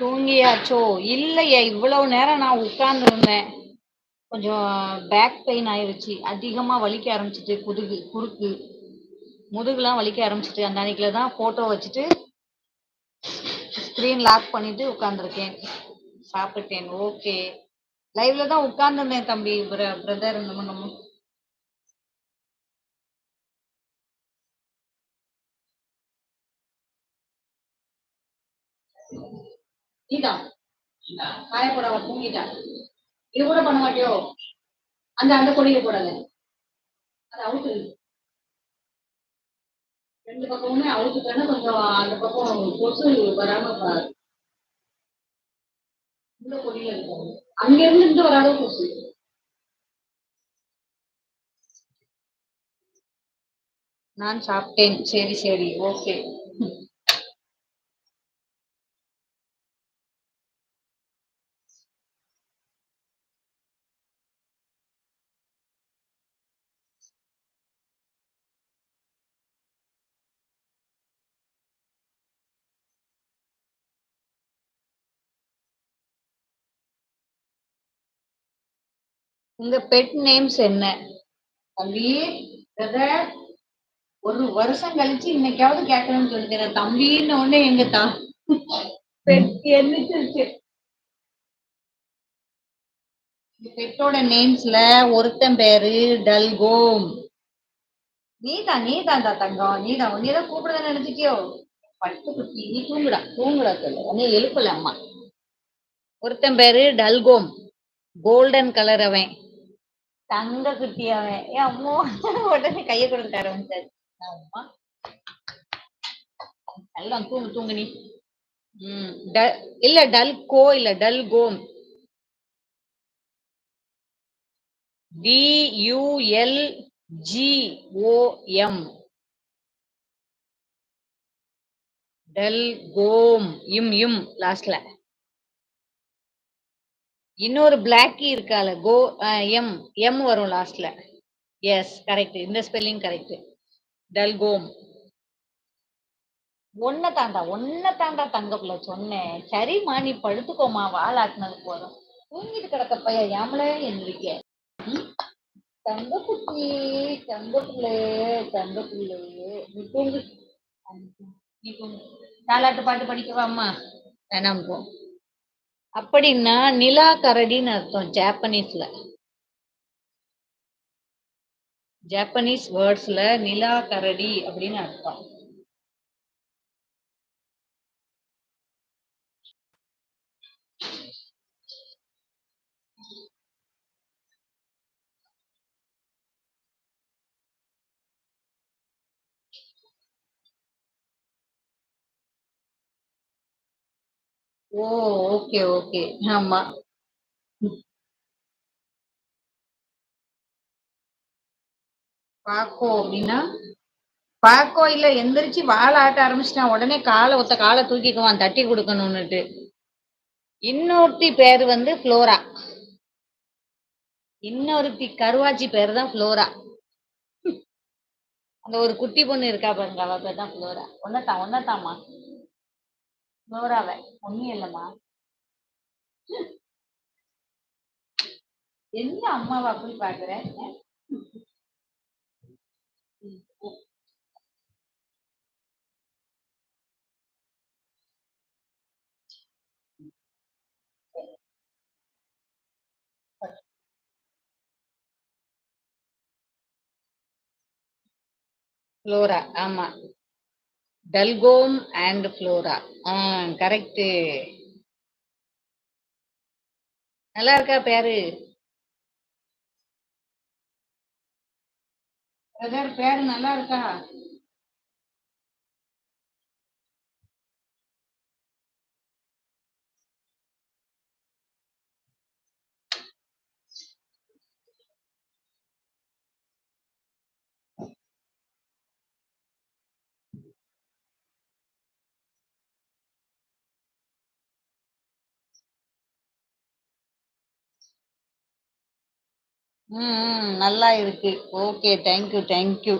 தூங்கியாச்சோ? இல்லையே! இவ்வளவு நேரம் நான் உட்கார்ந்திருந்தேன். கொஞ்சம் பேக் பெயின் ஆயிருச்சு. அதிகமா வலிக்க ஆரம்பிச்சிட்டு குதுகு குறுக்கு. முதுகுலாம் வலிக்க ஆரம்பிச்சிட்டு அந்த அன்னைக்குல தான் ஃபோட்டோ வச்சுட்டு ஸ்க்ரீன் லாக் பண்ணிட்டு உட்காந்துருக்கேன் சாப்பிட்டேன். ஓகே. லைவ்ல தான் உட்கார்ந்துருந்தேன் தம்பி. பிர பிரதர் நம்ம நம்ம நீதான். காய போடாம தூங்கிட்டா. இது கூட பண்ண மாட்டியோ? அந்த அந்த கொடியில போடாத. அது அவுத்து. ரெண்டு பக்கமுமே அவுத்துட்டேன்னா கொஞ்சம் அந்த பக்கம் கொசு வராம பாரு. இந்த கொடியில இருக்கும். அங்க இருந்து வராத கொசு. நான் சாப்பிட்டேன். சரி, சரி. ஓகே. உங்க பெட் நேம்ஸ் என்ன? தம்பி, பிரதர் ஒரு வருஷம் கழிச்சு இன்னைக்காவது கேட்கணும்னு சொல்லிக்கிறேன். தம்பின்னு உடனே எங்க தா பெட் எந்திரிச்சிருச்சு. பெட்டோட நேம்ஸ்ல ஒருத்தன் பேரு டல்கோம். நீதான் நீதான்டா தங்கம். நீதான் உன்னையதான் கூப்பிடுறத பட்டு குட்டி நீ தூங்குடா தூங்குடா சொல்லு. உன்னை எழுப்பல அம்மா. ஒருத்தன் பேரு டல்கோம். கோல்டன் கலர் அவன். தங்க குட்டி அவன். ஏன் அம்மா உடனே கைய கொடுக்க ஆரம்பிச்சாரு. அம்மா எல்லாம் தூங்கு தூங்கு நீ. டல் இல்ல இல்ல டல்கோ இல்ல டல்கோம். டி-யு-எல்-ஜி-ஓ-எம். டல்கோம். இம் இம் லாஸ்ட்ல. இன்னொரு பிளாக்கி இருக்கால. கோ எம் எம் வரும் லாஸ்ட்ல. Yes correct. இந்த ஸ்பெல்லிங் கரெக்ட். டல்கோம். ஒன்ன தாண்டா ஒன்ன தாண்டா தங்கப்புல சொன்னேன். சரிம்மா நீ படுத்துக்கோமா வாழாக்குனது போதும். தூங்கிட்டு கிடக்க பைய ஏமலே எந்திரிக்க. ம். தங்க குட்டி தங்க தங்க நீ தூங்கு. நீ தூங்கு. தாலாட்டு பாட்டு படிக்கவா அம்மா? வேணாம் போ. அப்படின்னா நிலா கரடின்னு அர்த்தம் ஜாப்பனீஸ்ல. ஜாப்பனீஸ் வேர்ட்ஸ்ல நிலா கரடி அப்படின்னு அர்த்தம். ஓ! Okay, okay. ஆமா. ம். பாக்கோ அப்படின்னா? பாக்கோ இல்ல எந்திரிச்சு வால ஆட்ட ஆரம்பிச்சுட்டான். உடனே கால ஒத்த கால தூக்கிக்குவான் தட்டி குடுக்கணும்னுட்டு. இன்னொருத்தி பேரு வந்து ஃப்ளோரா. இன்னொருத்தி கருவாச்சி பேரு தான் ஃப்ளோரா. அந்த ஒரு குட்டி பொண்ணு இருக்கா பாருங்க. அவ பேர் தான் ஃப்ளோரா. ஒன்னத்தான் ஒன்னத்தாம்மா. ஃப்ளோராவ. ஒண்ணும் இல்லம்மா. என்ன அம்மாவா அப்படி பாக்குற? ஃப்ளோரா. ஆமா. Dalkom and Flora. Ah correct. நல்லா இருக்கா பேரு? பேரு நல்லா இருக்கா? ம், நல்லா இருக்கு. Okay. Thank you, thank you.